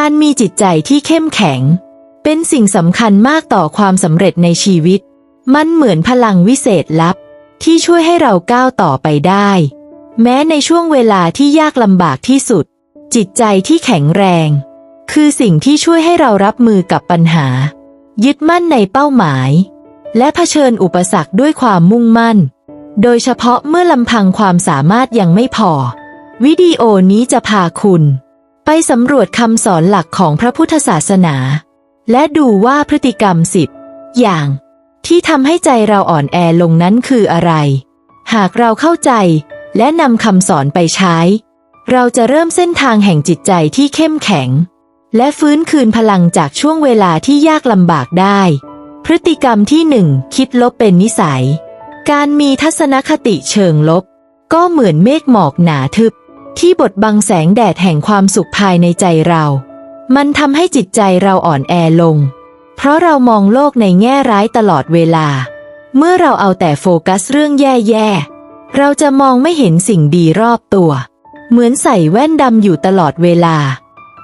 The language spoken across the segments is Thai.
การมีจิตใจที่เข้มแข็ง เป็นสิ่งสำคัญมากต่อความสำเร็จในชีวิต มันเหมือนพลังวิเศษลับ ที่ช่วยให้เราก้าวต่อไปได้ แม้ในช่วงเวลาที่ยากลำบากที่สุด จิตใจที่แข็งแรง คือสิ่งที่ช่วยให้เรารับมือกับปัญหา ยึดมั่นในเป้าหมาย และเผชิญอุปสรรคด้วยความมุ่งมั่น โดยเฉพาะเมื่อลำพังความสามารถยังไม่พอ วิดีโอนี้จะพาคุณ ไปสำรวจคำสอนหลักของพระพุทธศาสนา และดูว่าพฤติกรรมสิบอย่างที่ทำให้ใจเราอ่อนแอลงนั้นคืออะไร หากเราเข้าใจและนำคำสอนไปใช้ เราจะเริ่มเส้นทางแห่งจิตใจที่เข้มแข็ง และฟื้นคืนพลังจากช่วงเวลาที่ยากลำบากได้ พฤติกรรมที่หนึ่งคิดลบเป็นนิสัย การมีทัศนคติเชิงลบ ก็เหมือนเมฆหมอกหนาทึบ ที่บดบังแสงแดดแห่งความสุขภายในใจเรา มันทำให้จิตใจเราอ่อนแอลง เพราะเรามองโลกในแง่ร้ายตลอดเวลา เมื่อเราเอาแต่โฟกัสเรื่องแย่ๆ เราจะมองไม่เห็นสิ่งดีรอบตัว เหมือนใส่แว่นดำอยู่ตลอดเวลา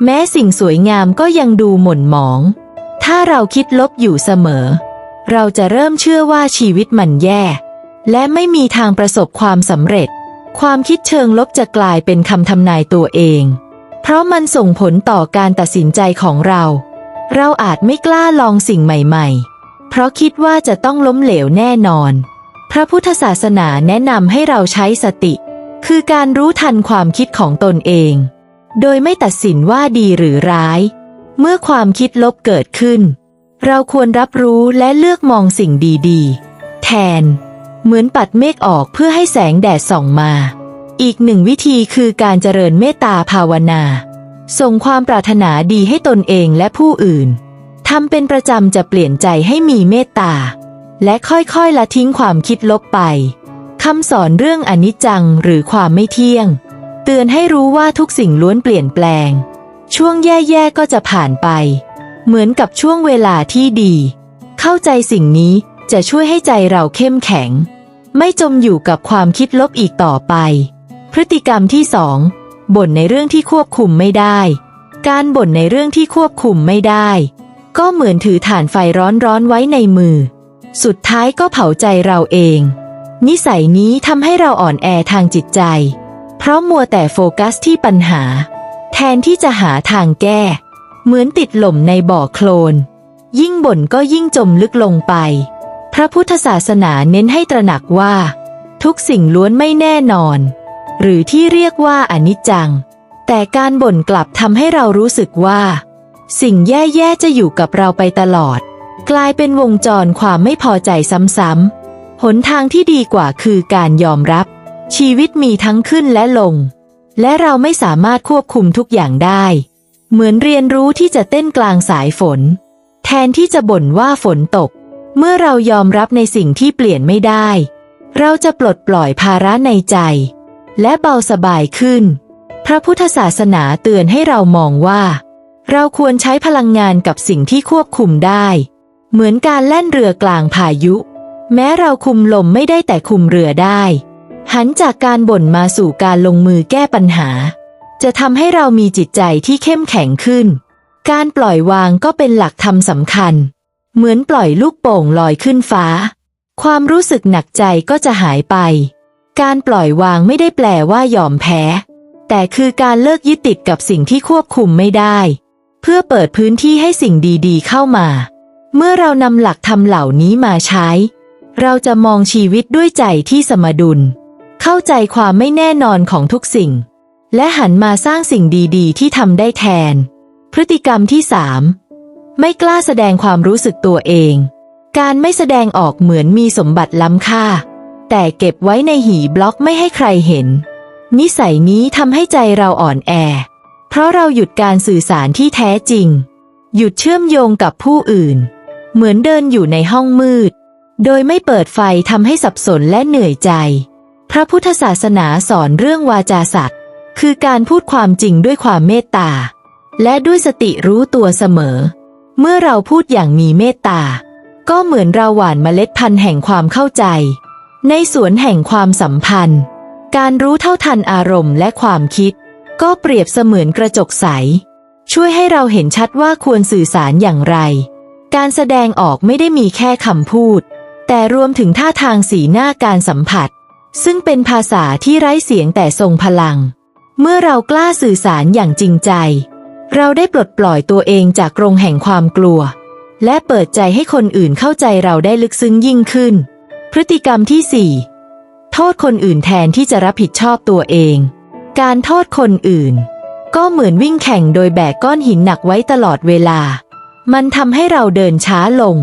แม้สิ่งสวยงามก็ยังดูหม่นหมอง ถ้าเราคิดลบอยู่เสมอ เราจะเริ่มเชื่อว่าชีวิตมันแย่ และไม่มีทางประสบความสำเร็จ ความคิดเชิงลบจะกลายเป็นคำทำนายตัวเอง เพราะมันส่งผลต่อการตัดสินใจของเรา เราอาจไม่กล้าลองสิ่งใหม่ๆ เพราะคิดว่าจะต้องล้มเหลวแน่นอน พระพุทธศาสนาแนะนำให้เราใช้สติ คือการรู้ทันความคิดของตนเอง โดยไม่ตัดสินว่าดีหรือร้าย เมื่อความคิดลบเกิดขึ้น เราควรรับรู้และเลือกมองสิ่งดีๆ แทน เหมือนปัดเมฆออกเพื่อให้แสงแดดส่องมา อีกหนึ่งวิธีคือการเจริญเมตตาภาวนา ส่งความปรารถนาดีให้ตนเองและผู้อื่นทำเป็นประจำจะเปลี่ยนใจให้มีเมตตา และค่อยๆละทิ้งความคิดลบไปคำสอนเรื่องอนิจจังหรือความไม่เที่ยง เตือนให้รู้ว่าทุกสิ่งล้วนเปลี่ยนแปลง ช่วงแย่ๆก็จะผ่านไป เหมือนกับช่วงเวลาที่ดี เข้าใจสิ่งนี้ จะช่วยให้ใจเราเข้มแข็ง ไม่จมอยู่กับความคิดลบอีกต่อไป พฤติกรรมที่สองบ่นในเรื่องที่ควบคุมไม่ได้ การบ่นในเรื่องที่ควบคุมไม่ได้ ก็เหมือนถือถ่านไฟร้อนๆไว้ในมือ สุดท้ายก็เผาใจเราเอง นิสัยนี้ทำให้เราอ่อนแอทางจิตใจ เพราะมัวแต่โฟกัสที่ปัญหา แทนที่จะหาทางแก้ เหมือนติดหล่มในบ่อโคลนยิ่งบ่นก็ยิ่งจมลึกลงไป ระพุทธศาสนาเน้นให้ตระหนักว่า ทุกสิ่งล้วนไม่แน่นอน หรือที่เรียกว่าอนิจจัง แต่การบ่นกลับทำให้เรารู้สึกว่า สิ่งแย่ๆจะอยู่กับเราไปตลอด กลายเป็นวงจรความไม่พอใจซ้ำๆหนทางที่ดีกว่าคือการยอมรับ ชีวิตมีทั้งขึ้นและลง และเราไม่สามารถควบคุมทุกอย่างได้ เหมือนเรียนรู้ที่จะเต้นกลางสายฝน แทนที่จะบ่นว่าฝนตก เมื่อเรายอมรับในสิ่งที่เปลี่ยนไม่ได้ เราจะปลดปล่อยภาระในใจ และเบาสบายขึ้น พระพุทธศาสนาเตือนให้เรามองว่า เราควรใช้พลังงานกับสิ่งที่ควบคุมได้ เหมือนการแล่นเรือกลางพายุ แม้เราคุมลมไม่ได้แต่คุมเรือได้ หันจากการบ่นมาสู่การลงมือแก้ปัญหา จะทำให้เรามีจิตใจที่เข้มแข็งขึ้น การปล่อยวางก็เป็นหลักธรรมสำคัญ เหมือนปล่อยลูกโป่งลอยขึ้นฟ้า ความรู้สึกหนักใจก็จะหายไป การปล่อยวางไม่ได้แปลว่ายอมแพ้ แต่คือการเลิกยึดติดกับสิ่งที่ควบคุมไม่ได้ เพื่อเปิดพื้นที่ให้สิ่งดีๆ เข้ามา เมื่อเรานำหลักธรรมเหล่านี้มาใช้ เราจะมองชีวิตด้วยใจที่สมดุล เข้าใจความไม่แน่นอนของทุกสิ่ง และหันมาสร้างสิ่งดีๆ ที่ทำได้แทน พฤติกรรมที่สาม ไม่กล้าแสดงความรู้สึกตัวเอง การไม่แสดงออกเหมือนมีสมบัติล้ำค่า แต่เก็บไว้ในหีบล็อกไม่ให้ใครเห็น นิสัยนี้ทำให้ใจเราอ่อนแอ เพราะเราหยุดการสื่อสารที่แท้จริง หยุดเชื่อมโยงกับผู้อื่น เหมือนเดินอยู่ในห้องมืด โดยไม่เปิดไฟทำให้สับสนและเหนื่อยใจ พระพุทธศาสนาสอนเรื่องวาจาสัตว์คือการพูดความจริงด้วยความเมตตา และด้วยสติรู้ตัวเสมอ เมื่อเราพูดอย่างมีเมตตา ก็เหมือนเราหว่านเมล็ดพันธุ์แห่งความเข้าใจ ในสวนแห่งความสัมพันธ์ การรู้เท่าทันอารมณ์และความคิด ก็เปรียบเสมือนกระจกใส ช่วยให้เราเห็นชัดว่าควรสื่อสารอย่างไร การแสดงออกไม่ได้มีแค่คำพูด แต่รวมถึงท่าทางสีหน้าการสัมผัส ซึ่งเป็นภาษาที่ไร้เสียงแต่ทรงพลัง เมื่อเรากล้าสื่อสารอย่างจริงใจ เราได้ปลดปล่อยตัวเองจากกรงแห่งความกลัว และเปิดใจให้คนอื่นเข้าใจเราได้ลึกซึ้งยิ่งขึ้น พฤติกรรมที่สี่โทษคนอื่นแทนที่จะรับผิดชอบตัวเอง การโทษคนอื่น ก็เหมือนวิ่งแข่งโดยแบกก้อนหินหนักไว้ตลอดเวลา มันทำให้เราเดินช้าลง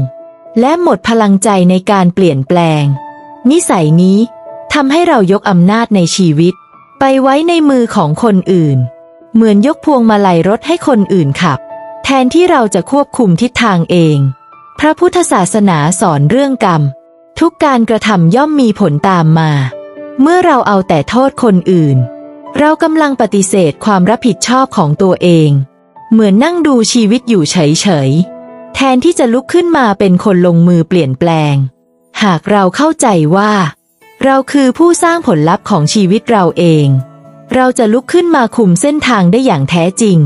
และหมดพลังใจในการเปลี่ยนแปลง นิสัยนี้ทำให้เรายกอำนาจในชีวิต ไปไว้ในมือของคนอื่น เหมือนยกพวงมาลัยรถให้คนอื่นขับ แทนที่เราจะควบคุมทิศทางเอง พระพุทธศาสนาสอนเรื่องกรรม ทุกการกระทำย่อมมีผลตามมา เมื่อเราเอาแต่โทษคนอื่น เรากำลังปฏิเสธความรับผิดชอบของตัวเอง เหมือนนั่งดูชีวิตอยู่เฉยๆ แทนที่จะลุกขึ้นมาเป็นคนลงมือเปลี่ยนแปลง หากเราเข้าใจว่า เราคือผู้สร้างผลลัพธ์ของชีวิตเราเอง เราจะลุกขึ้นมาคุมเส้นทางได้อย่างแท้จริง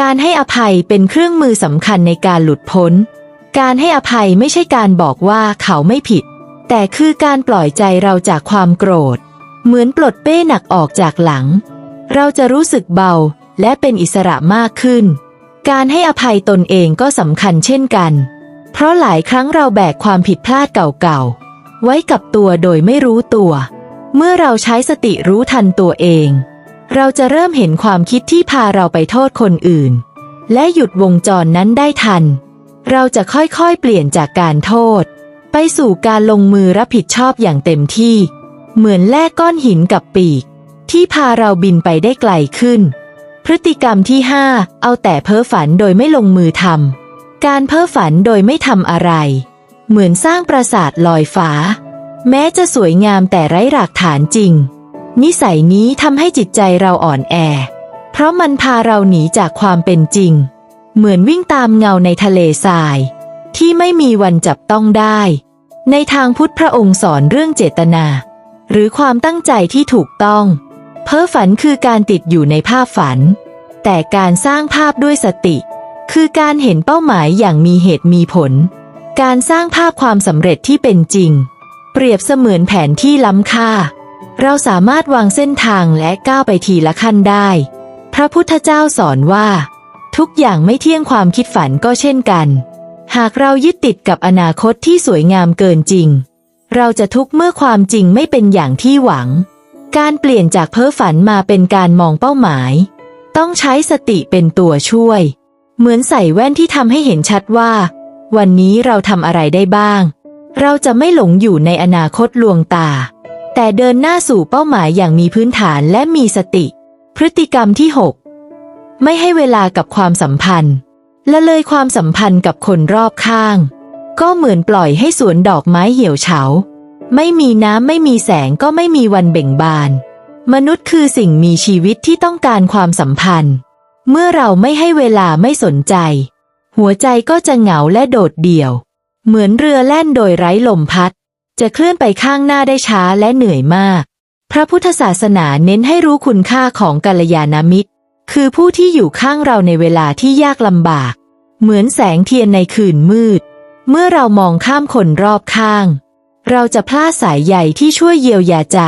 การให้อภัยเป็นเครื่องมือสำคัญในการหลุดพ้น การให้อภัยไม่ใช่การบอกว่าเขาไม่ผิด แต่คือการปล่อยใจเราจากความโกรธ เหมือนปลดเป้หนักออกจากหลัง เราจะรู้สึกเบาและเป็นอิสระมากขึ้น การให้อภัยตนเองก็สำคัญเช่นกัน เพราะหลายครั้งเราแบกความผิดพลาดเก่าๆ ไว้กับตัวโดยไม่รู้ตัว เมื่อเราใช้สติรู้ทันตัวเอง เราจะเริ่มเห็นความคิดที่พาเราไปโทษคนอื่น และหยุดวงจรนั้นได้ทัน เราจะค่อยๆเปลี่ยนจากการโทษ ไปสู่การลงมือรับผิดชอบอย่างเต็มที่ เหมือนแลกก้อนหินกับปีก ที่พาเราบินไปได้ไกลขึ้น พฤติกรรมที่ 5 เอาแต่เพ้อฝันโดยไม่ลงมือทำการเพ้อฝันโดยไม่ทำอะไร เหมือนสร้างปราสาทลอยฟ้า แม้จะสวยงามแต่ไร้หลักฐานจริง นิสัยนี้ทำให้จิตใจเราอ่อนแอ เพราะมันพาเราหนีจากความเป็นจริง เหมือนวิ่งตามเงาในทะเลทราย ที่ไม่มีวันจับต้องได้ ในทางพุทธพระองค์สอนเรื่องเจตนา หรือความตั้งใจที่ถูกต้อง เพ้อฝันคือการติดอยู่ในภาพฝัน แต่การสร้างภาพด้วยสติ คือการเห็นเป้าหมายอย่างมีเหตุมีผล การสร้างภาพความสำเร็จที่เป็นจริง เปรียบเสมือนแผนที่ล้ำค่า เราสามารถวางเส้นทางและก้าวไปทีละขั้นได้ พระพุทธเจ้าสอนว่า ทุกอย่างไม่เที่ยงความคิดฝันก็เช่นกัน หากเรายึดติดกับอนาคตที่สวยงามเกินจริง เราจะทุกข์เมื่อความจริงไม่เป็นอย่างที่หวัง การเปลี่ยนจากเพ้อฝันมาเป็นการมองเป้าหมาย ต้องใช้สติเป็นตัวช่วย เหมือนใส่แว่นที่ทำให้เห็นชัดว่า วันนี้เราทำอะไรได้บ้าง เราจะไม่หลงอยู่ในอนาคตลวงตา แต่เดินหน้าสู่เป้าหมายอย่างมีพื้นฐานและมีสติ พฤติกรรมที่ 6 ไม่ให้เวลากับความสัมพันธ์ ละเลยความสัมพันธ์กับคนรอบข้าง ก็เหมือนปล่อยให้สวนดอกไม้เหี่ยวเฉา ไม่มีน้ำไม่มีแสงก็ไม่มีวันเบ่งบาน มนุษย์คือสิ่งมีชีวิตที่ต้องการความสัมพันธ์ เมื่อเราไม่ให้เวลาไม่สนใจ หัวใจก็จะเหงาและโดดเดี่ยว เหมือนเรือแล่นโดยไร้ลมพัด จะเคลื่อนไปข้างหน้าได้ช้าและเหนื่อยมาก พระพุทธศาสนาเน้นให้รู้คุณค่าของกัลยาณมิตร คือผู้ที่อยู่ข้างเราในเวลาที่ยากลำบาก เหมือนแสงเทียนในคืนมืด เมื่อเรามองข้ามคนรอบข้าง เราจะพลาดสายใยที่ช่วยเยียวยาใจ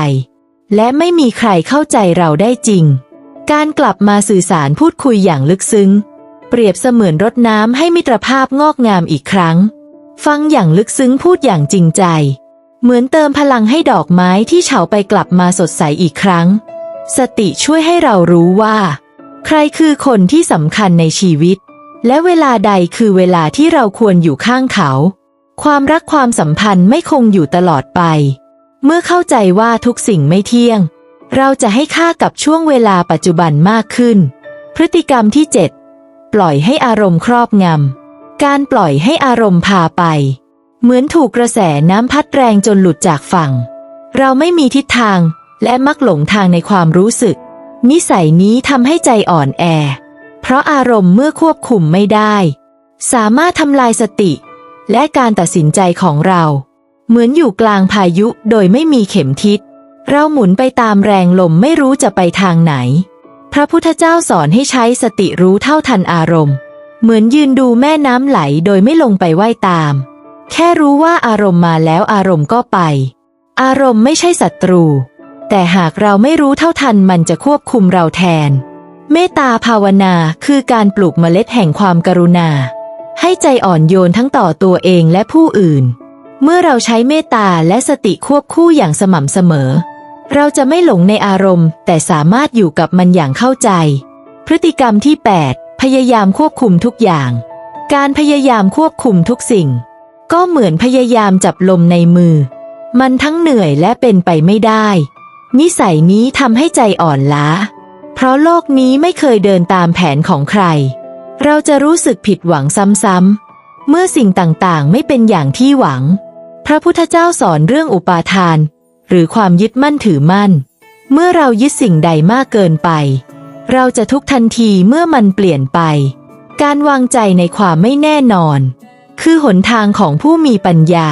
และไม่มีใครเข้าใจเราได้จริง การกลับมาสื่อสารพูดคุยอย่างลึกซึ้ง เปรียบเสมือนรดน้ำให้มิตรภาพงอกงามอีกครั้ง ฟังอย่างลึกซึ้งพูดอย่างจริงใจ เหมือนเติมพลังให้ดอกไม้ที่เฉาไปกลับมาสดใสอีกครั้ง สติช่วยให้เรารู้ว่า ใครคือคนที่สำคัญในชีวิต และเวลาใดคือเวลาที่เราควรอยู่ข้างเขา ความรักความสัมพันธ์ไม่คงอยู่ตลอดไป เมื่อเข้าใจว่าทุกสิ่งไม่เที่ยง เราจะให้ค่ากับช่วงเวลาปัจจุบันมากขึ้น พฤติกรรมที่ 7 ปล่อยให้อารมณ์ครอบงำการปล่อยให้อารมณ์พาไป เหมือนถูกกระแสน้ำพัดแรงจนหลุดจากฝั่ง เราไม่มีทิศทางและมักหลงทางในความรู้สึก นิสัยนี้ทำให้ใจอ่อนแอ เพราะอารมณ์เมื่อควบคุมไม่ได้ สามารถทำลายสติ และการตัดสินใจของเรา เหมือนอยู่กลางพายุโดยไม่มีเข็มทิศ เราหมุนไปตามแรงลมไม่รู้จะไปทางไหนพพระพุทธเจ้าสอนให้ใช้สติรู้เท่าทันอารมณ์ เหมือนยืนดูแม่น้ำไหลโดยไม่ลงไปว่ายตาม แค่รู้ว่าอารมณ์มาแล้วอารมณ์ก็ไป อารมณ์ไม่ใช่ศัตรู แต่หากเราไม่รู้เท่าทันมันจะควบคุมเราแทน เมตตาภาวนาคือการปลูกเมล็ดแห่งความกรุณา ให้ใจอ่อนโยนทั้งต่อตัวเองและผู้อื่น เมื่อเราใช้เมตตาและสติควบคู่อย่างสม่ำเสมอ เราจะไม่หลงในอารมณ์ แต่สามารถอยู่กับมันอย่างเข้าใจ พฤติกรรมที่ 8 พยายามควบคุมทุกอย่าง การพยายามควบคุมทุกสิ่ง ก็เหมือนพยายามจับลมในมือ มันทั้งเหนื่อยและเป็นไปไม่ได้ นิสัยนี้ทำให้ใจอ่อนล้า เพราะโลกนี้ไม่เคยเดินตามแผนของใคร เราจะรู้สึกผิดหวังซ้ำๆ เมื่อสิ่งต่างๆ ไม่เป็นอย่างที่หวัง พระพุทธเจ้าสอนเรื่องอุปาทาน หรือความยึดมั่นถือมั่น เมื่อเรายึดสิ่งใดมากเกินไป เราจะทุกทันทีเมื่อมันเปลี่ยนไป การวางใจในความไม่แน่นอน คือหนทางของผู้มีปัญญา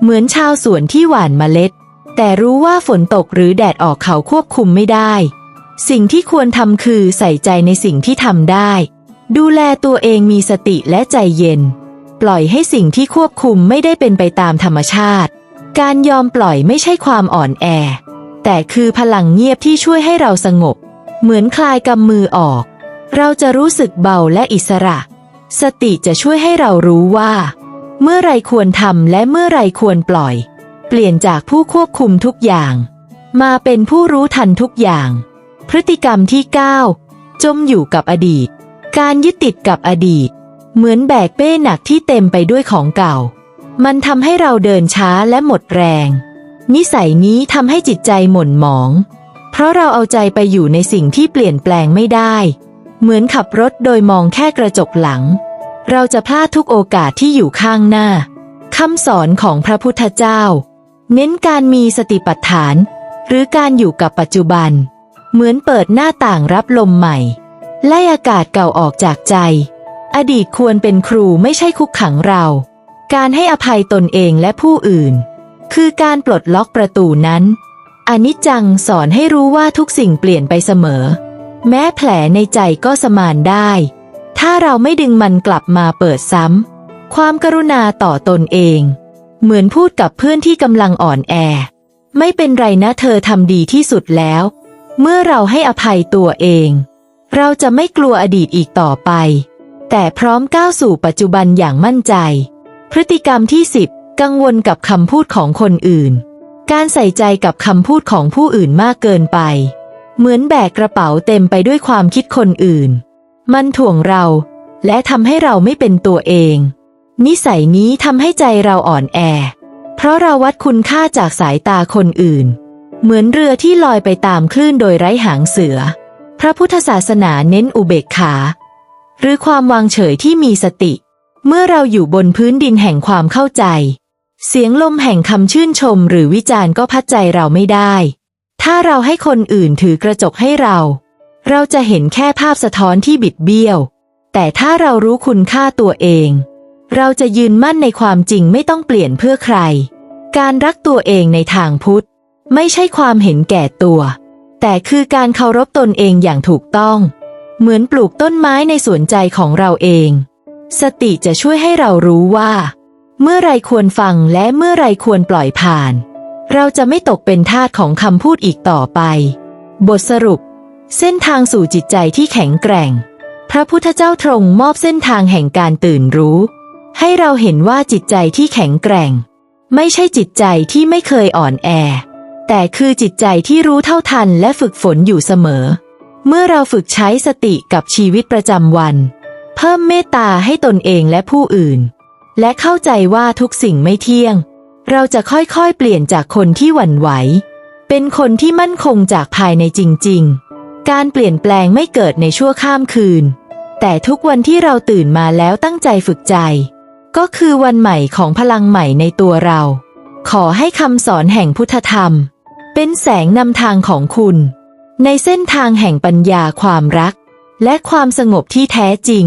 เหมือนชาวสวนที่หว่านเมล็ด แต่รู้ว่าฝนตกหรือแดดออกเขาควบคุมไม่ได้ สิ่งที่ควรทำคือใส่ใจในสิ่งที่ทำได้ ดูแลตัวเองมีสติและใจเย็น ปล่อยให้สิ่งที่ควบคุมไม่ได้เป็นไปตามธรรมชาติ การยอมปล่อยไม่ใช่ความอ่อนแอ แต่คือพลังเงียบที่ช่วยให้เราสงบ เหมือนคลายกำมือออก เราจะรู้สึกเบาและอิสระ สติจะช่วยให้เรารู้ว่า เมื่อไรควรทำและเมื่อไรควรปล่อย เปลี่ยนจากผู้ควบคุมทุกอย่าง มาเป็นผู้รู้ทันทุกอย่าง พฤติกรรมที่ 9 จมอยู่กับอดีต การยึดติดกับอดีต เหมือนแบกเป้หนักที่เต็มไปด้วยของเก่า มันทำให้เราเดินช้าและหมดแรง นิสัยนี้ทำให้จิตใจหม่นหมอง เพราะเราเอาใจไปอยู่ในสิ่งที่เปลี่ยนแปลงไม่ได้ เหมือนขับรถโดยมองแค่กระจกหลัง เราจะพลาดทุกโอกาสที่อยู่ข้างหน้าคำสอนของพระพุทธเจ้า เน้นการมีสติปัฏฐาน หรือการอยู่กับปัจจุบัน เหมือนเปิดหน้าต่างรับลมใหม่ ไล่อากาศเก่าออกจากใจ อดีตควรเป็นครูไม่ใช่คุกขังเรา การให้อภัยตนเองและผู้อื่น คือการปลดล็อกประตูนั้นอนิจจังสอนให้รู้ว่าทุกสิ่งเปลี่ยนไปเสมอ แม้แผลในใจก็สมานได้ ถ้าเราไม่ดึงมันกลับมาเปิดซ้ำ ความกรุณาต่อตนเอง เหมือนพูดกับเพื่อนที่กำลังอ่อนแอ ไม่เป็นไรนะเธอทำดีที่สุดแล้ว เมื่อเราให้อภัยตัวเอง เราจะไม่กลัวอดีตอีกต่อไป แต่พร้อมก้าวสู่ปัจจุบันอย่างมั่นใจ พฤติกรรมที่ 10 กังวลกับคำพูดของคนอื่น การใส่ใจกับคำพูดของผู้อื่นมากเกินไป เหมือนแบกกระเป๋าเต็มไปด้วยความคิดคนอื่น มันถ่วงเรา และทำให้เราไม่เป็นตัวเอง นิสัยนี้ทำให้ใจเราอ่อนแอ เพราะเราวัดคุณค่าจากสายตาคนอื่น เหมือนเรือที่ลอยไปตามคลื่นโดยไร้หางเสือ พระพุทธศาสนาเน้นอุเบกขา หรือความวางเฉยที่มีสติ เมื่อเราอยู่บนพื้นดินแห่งความเข้าใจ เสียงลมแห่งคำชื่นชมหรือวิจารณ์ก็พัดใจเราไม่ได้ ถ้าเราให้คนอื่นถือกระจกให้เรา เราจะเห็นแค่ภาพสะท้อนที่บิดเบี้ยว แต่ถ้าเรารู้คุณค่าตัวเอง เราจะยืนมั่นในความจริงไม่ต้องเปลี่ยนเพื่อใคร การรักตัวเองในทางพุทธ ไม่ใช่ความเห็นแก่ตัว แต่คือการเคารพตนเองอย่างถูกต้อง เหมือนปลูกต้นไม้ในสวนใจของเราเอง สติจะช่วยให้เรารู้ว่า เมื่อไรควรฟังและเมื่อไรควรปล่อยผ่าน เราจะไม่ตกเป็นทาสของคำพูดอีกต่อไป บทสรุป เส้นทางสู่จิตใจที่แข็งแกร่ง พระพุทธเจ้าทรงมอบเส้นทางแห่งการตื่นรู้ ให้เราเห็นว่าจิตใจที่แข็งแกร่ง ไม่ใช่จิตใจที่ไม่เคยอ่อนแอ แต่คือจิตใจที่รู้เท่าทันและฝึกฝนอยู่เสมอ เมื่อเราฝึกใช้สติกับชีวิตประจำวัน เพิ่มเมตตาให้ตนเองและผู้อื่น และเข้าใจว่าทุกสิ่งไม่เที่ยง เราจะค่อยๆ เปลี่ยนจากคนที่หวั่นไหว เป็นคนที่มั่นคงจากภายในจริง ๆ การเปลี่ยนแปลงไม่เกิดในชั่วข้ามคืน แต่ทุกวันที่เราตื่นมาแล้วตั้งใจฝึกใจ ก็คือวันใหม่ของพลังใหม่ในตัวเรา ขอให้คำสอนแห่งพุทธธรรม เป็นแสงนำทางของคุณ ในเส้นทางแห่งปัญญาความรัก และความสงบที่แท้จริง